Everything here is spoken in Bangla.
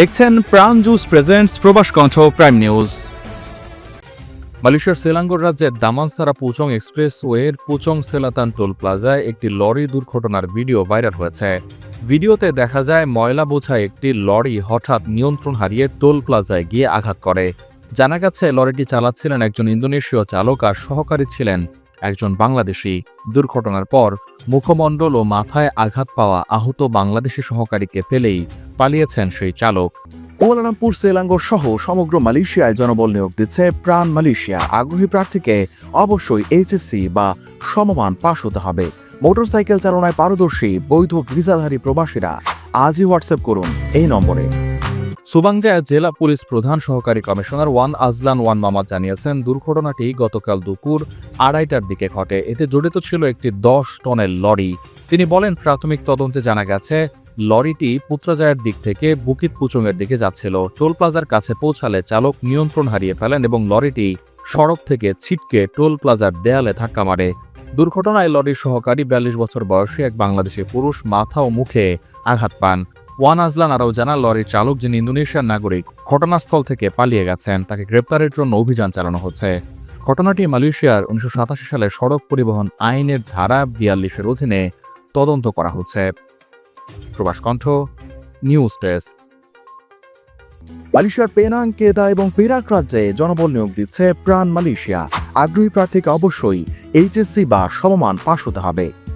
দেখছেন প্রাণ জুস প্রেজেন্টস প্রবাস কণ্ঠ প্রাইম নিউজ মালয়েশিয়ার সেলাঙ্গোর রাজ্যের দামানসারা পুচং এক্সপ্রেসওয়ের পুচং সেলাতান টোল প্লাজায় একটি লরি দুর্ঘটনার ভিডিও ভাইরাল হয়েছে। ভিডিওতে দেখা যায়, ময়লা বোঝাই একটি লরি হঠাৎ নিয়ন্ত্রণ হারিয়ে টোল প্লাজায় গিয়ে আঘাত করে। জানা গেছে, লরিটি চালাচ্ছিলেন একজন ইন্দোনেশীয় চালক আর সহকারী ছিলেন একজন বাংলাদেশি। দুর্ঘটনার পর মুখমণ্ডল ও মাথায় আঘাত পাওয়া আহত বাংলাদেশি সহকারীকে ফেলেই পালিয়েছেন সেই চালক। কুয়ালালামপুর সেলাঙ্গোর সহ সমগ্র মালয়েশিয়ায় জনবল নিয়োগ দিচ্ছে প্রাণ মালয়েশিয়া। আগ্রহী প্রার্থীকে অবশ্যই এইচএসসি বা সমমান পাশ হতে হবে। মোটরসাইকেল চালনায় পারদর্শী, বৈধ ভিসাধারী প্রবাসীরা আজই হোয়াটসঅ্যাপ করুন এই নম্বরে। সুবাংজায় জেলা পুলিশ প্রধান সহকারী commissioner Wan Azlan Wan Mamat জানিয়েছেন, দুর্ঘটনাটি গতকাল দুপুর আড়াইটার দিকে ঘটে। এতে জড়িত ছিল একটি দশ টনের লরি। তিনি বলেন, প্রাথমিক তদন্তে জানা গেছে, লরিটি পুত্রাজায়ের দিক থেকে বুকিত পুচংয়ের দিকে যাচ্ছিল। টোল প্লাজার কাছে পৌঁছালে চালক নিয়ন্ত্রণ হারিয়ে ফেলেন এবং লরিটি সড়ক থেকে ছিটকে টোল প্লাজার দেয়ালে ধাক্কা মারে। দুর্ঘটনায় লরির সহকারী বিয়াল্লিশ বছর বয়সী এক বাংলাদেশি পুরুষ মাথা ও মুখে আঘাত পান। ওয়ান আজলান আরও জানান লরির চালক যিনি ইন্দোনেশিয়ার নাগরিক, ঘটনাস্থল থেকে পালিয়ে গেছেন, তাকে গ্রেপ্তারের জন্য অভিযান চালানো হচ্ছে। ঘটনাটি মালয়েশিয়ার উনিশশো সাতাশি সালে সড়ক পরিবহন আইনের ধারা বিয়াল্লিশের অধীনে তদন্ত করা হচ্ছে। Probash Kantho, news desk. মালয়েশিয়ার পেনাং, কেদা এবং পেরাক রাজ্যে জনবল নিয়োগ দিচ্ছে প্রাণ মালয়েশিয়া। আগ্রহী প্রার্থীকে অবশ্যই এইচএসসি বা সমমান পাশ হতে হবে।